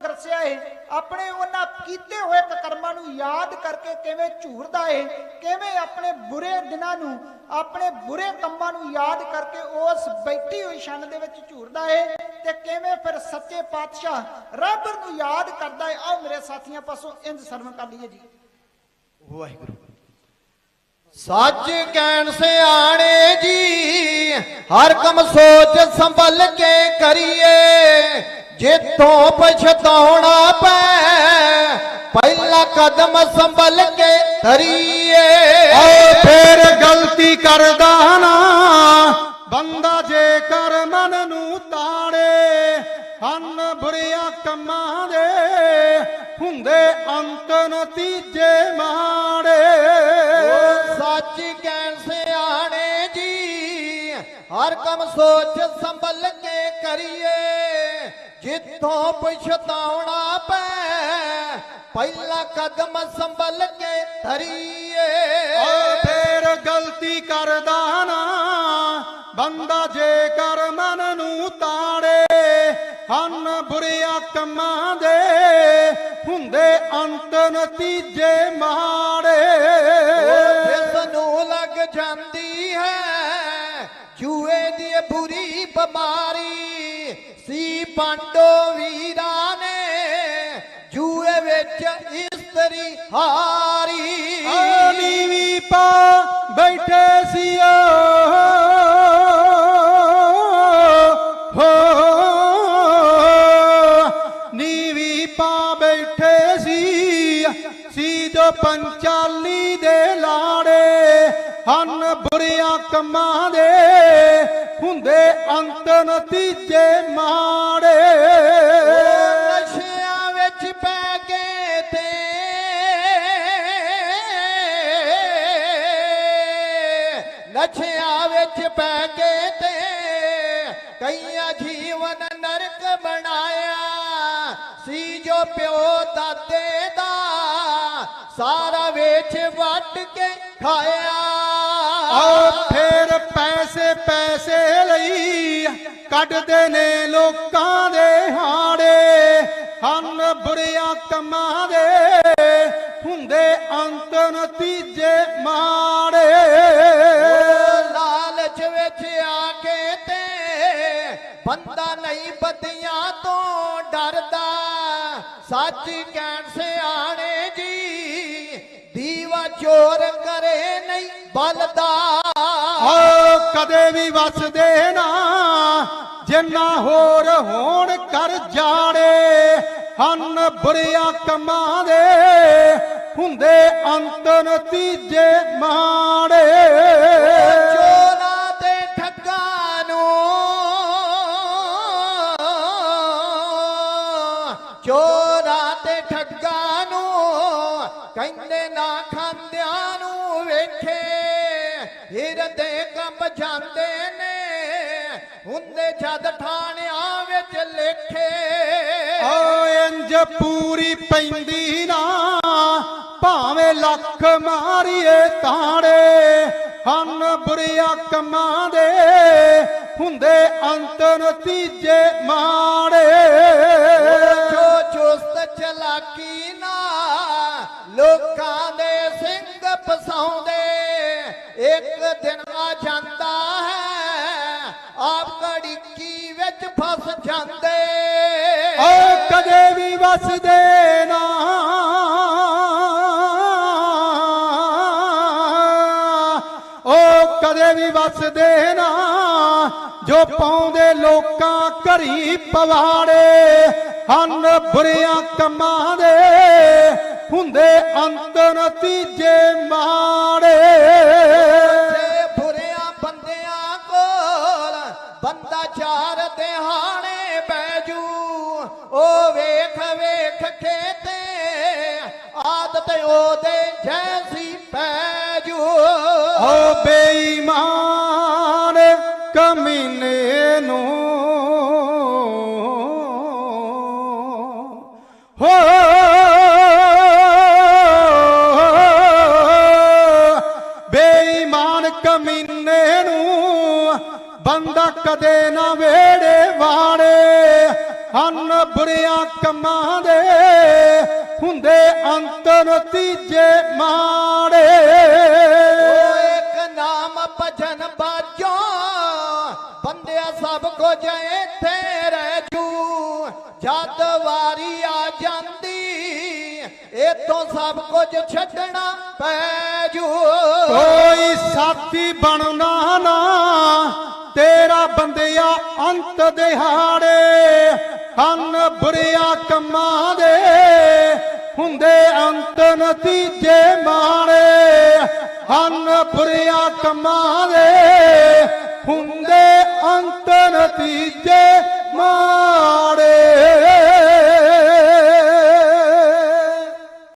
ਦੱਸਿਆ ਏ। ਆਪਣੇ ਉਹਨਾਂ ਕੀਤੇ ਹੋਏ ਕਰਮਾਂ ਨੂੰ ਯਾਦ ਕਰਕੇ ਕਿਵੇਂ ਝੂਰਦਾ ਏ, ਕਿਵੇਂ ਆਪਣੇ ਬੁਰੇ ਦਿਨਾਂ ਨੂੰ, ਆਪਣੇ ਬੁਰੇ ਕੰਮਾਂ ਨੂੰ ਯਾਦ ਕਰਕੇ ਉਸ ਬੈਠੀ ਹੋਈ ਛਣ ਦੇ ਵਿੱਚ ਝੂਰਦਾ ਏ ਤੇ ਕਿਵੇਂ ਫਿਰ ਸੱਚੇ ਪਾਤਸ਼ਾਹ ਰੱਬ ਨੂੰ ਯਾਦ ਕਰਦਾ ਹੈ ਆਓ ਮੇਰੇ ਸਾਥੀਆਂ ਪਾਸੋਂ ਇੰਜ ਸਰਵਣ ਕਰ ਲਈਏ ਜੀ। ਵਾਹਿਗੁਰੂ। ਸੱਚ ਕਹਿਣ ਸਿਆਣੇ ਜੀ, ਹਰ ਕੰਮ ਸੋਚ ਸੰਭਲ ਕੇ ਕਰੀਏ। ਜਿੱਥੋਂ ਪਛਤਾਉਣਾ ਪੈ, ਪਹਿਲਾ ਕਦਮ ਸੰਭਲ ਕੇ ਧਰੀਏ। ਓ ਫੇਰ ਗਲਤੀ ਕਰਦਾ ਨਾ, ਬੰਦਾ ਜੇ ਕਰ ਮਨ ਨੂੰ ਤਾੜੇ, ਹਨ ਬੁਰੀਆਂ ਕੰਮਾਂ ਦੇ, ਹੁੰਦੇ ਅੰਤ ਨਤੀਜੇ ਮਾੜੇ। ਹਰ ਕੰਮ ਸੋਚ ਸੰਭਲ ਕੇ ਕਰੀਏ। ਜਿੱਥੋਂ ਪਛਤਾਉਣਾ ਪੈ ਪਹਿਲਾ ਕਦਮ ਸੰਭਲ ਕੇ ਧਰੀਏ। ਓ ਫੇਰ ਗਲਤੀ ਕਰਦਾ ਨਾ, ਬੰਦਾ ਜੇ ਕਰ ਮਨ ਨੂੰ ਤਾੜੇ, ਹਨ ਬੁਰੀਆਂ ਕੰਮਾਂ ਦੇ ਹੁੰਦੇ ਅੰਤ ਨਤੀਜੇ ਮਾੜੇ। ਬਿਮਾਰੀ ਸੀ ਪਾਂਡੋ ਵੀਰਾਂ ਨੇ, ਜੂਏ ਵਿੱਚ ਇਸਤਰੀ ਹਾਰੀ। ਆ ਨੀਵੀਂ ਪਾ ਬੈਠੇ ਸੀ ਹੋ। ਨੀਵੀ ਪਾ ਬੈਠੇ ਸੀ ਸੀ ਜੋ ਪੰਚਾਲੀ ਦੇ ਲਾੜੇ। ਹਨ ਬੁਰੀਆਂ ਕੰਮਾਂ ਦੇ ਹੁੰਦੇ ਅੰਤ ਨਤੀਜੇ ਮਾੜੇ। ਨਸ਼ਿਆਂ ਵਿੱਚ ਪੈ ਕੇ ਤੇ ਨਸ਼ਿਆਂ ਵਿੱਚ ਪੈ ਕੇ ਤੇ ਕਈਆਂ ਜੀਵਨ ਨਰਕ ਬਣਾਇਆ। ਸੀ ਜੋ ਪਿਓ ਦਾਦੇ ਦਾ ਸਾਰਾ ਵੇਚ ਵੱਟ ਕੇ ਖਾਇਆ। ਪੈਸੇ ਲਈ ਕੱਢਦੇ ਨੇ ਲੋਕਾਂ ਦੇ ਹਾੜੇ। ਹਨ ਬੁਰੀਆਂ ਕੰਮਾਂ ਦੇ ਹੁੰਦੇ ਅੰਤ ਨਤੀਜੇ ਮਾੜੇ। ਲਾਲਚ ਵਿੱਚ ਆ ਕੇ ਤੇ ਬੰਦਾ ਨਹੀਂ ਬਦੀਆਂ ਤੋਂ ਡਰਦਾ। ਸੱਚ ਕਹਿਣ ਸਿਆਣੇ ਜੀ ਦੀਵਾ ਚੋਰ ਕਰੇ ਨਹੀਂ ਬਲਦਾ। ਕਦੇ ਵੀ ਵਸਦੇ ਨਾ ਜਿੰਨਾ ਹੋਰ ਹੋਣ ਕਰ ਜਾੜੇ ਹਨ ਬੁਰੀਆਂ ਕੰਮਾਂ ਦੇ ਹੁੰਦੇ ਅੰਤ ਨਤੀਜੇ ਮਾੜੇ। ਚੋਰਾਂ ਤੇ ਠੱਗਾਂ ਨੂੰ ਚੋਰਾਂ ਤੇ ਠੱਗਾਂ ਨੂੰ ਕਹਿੰਦੇ ਨਾ ਜਾਂਦੇ ਨੇ ਹੁੰਦੇ ਜਦ ਠਾਣਿਆਂ ਵਿੱਚ ਲੇਖੇ। ਓ ਇੰਜ ਪੂਰੀ ਪੈਂਦੀ ਨਾ ਭਾਵੇਂ ਲੱਖ ਮਾਰੀਏ ਤਾੜੇ ਹਨ ਬੁਰੀਆਂ ਕੰਮਾਂ ਦੇ ਹੁੰਦੇ ਅੰਤ ਨਤੀਜੇ ਮਾੜੇ। ਜੋ ਚੁਸਤ ਚਲਾਕੀ ਨਾ ਲੋਕਾਂ ਦੇ ਸਿੰਘ ਫਸਾਉਂਦੇ। ਇੱਕ ਦਿਨ ਜਾਂਦਾ ਹੈ, ਆਪ ਕੜਿੱਕੀ ਵਿੱਚ ਫਸ ਜਾਂਦੇ। ਓ ਕਦੇ ਵੀ ਵਸਦੇ ਨਾ। ਓ ਕਦੇ ਵੀ ਵਸਦੇ ਨਾ, ਜੋ ਪਾਉਂਦੇ ਲੋਕਾਂ ਘਰੀ ਪਵਾੜੇ, ਹਨ ਬੁਰੀਆਂ ਕੰਮਾਂ ਦੇ ਹੁੰਦੇ ਅੰਤ ਨਤੀਜੇ ਮਾੜੇ। ਤੇ ਉਹਦੇ ਜੈਸੀ ਪੈਜੂ। ਓ ਬੇਈਮਾਨ ਕਮੀਨੇ ਨੂੰ। ਹੋ। ਬੇਈਮਾਨ ਕਮੀਨੇ ਨੂੰ ਬੰਦਾ ਕਦੇ ਨਾ ਵੇੜੇ ਵਾੜੇ। ਹਨ ਬੁਰਿਆਂ ਕੰਮਾਂ ਦੇ ਹੁੰਦੇ ਅੰਤ ਨਤੀਜੇ ਮਾੜੇ। ਓ ਇੱਕ ਨਾਮ ਭਜਨ ਬਾਜੋ ਬੰਦਿਆ ਸਭ ਕੁਝ ਇੱਥੇ ਰਹਿ ਜੂ। ਜਦ ਵਾਰੀ ਆ ਜਾਂਦੀ ਇਤੋਂ ਸਭ ਕੁਝ ਛੱਡਣਾ ਪੈ ਜੂ। ਕੋਈ ਸਾਥੀ ਬਣਨਾ ਨਾ ਤੇਰਾ ਬੰਦਿਆ ਅੰਤ ਦਿਹਾੜੇ। ਹਨ ਬੁਰਿਆਂ ਕੰਮਾਂ ਦੇ, ਹੁੰਦੇ ਅੰਤ ਨਤੀਜੇ ਮਾੜੇ। ਹਨ ਬੁਰਿਆਂ ਕੰਮਾਂ ਦੇ, ਹੁੰਦੇ ਅੰਤ ਨਤੀਜੇ ਮਾੜੇ।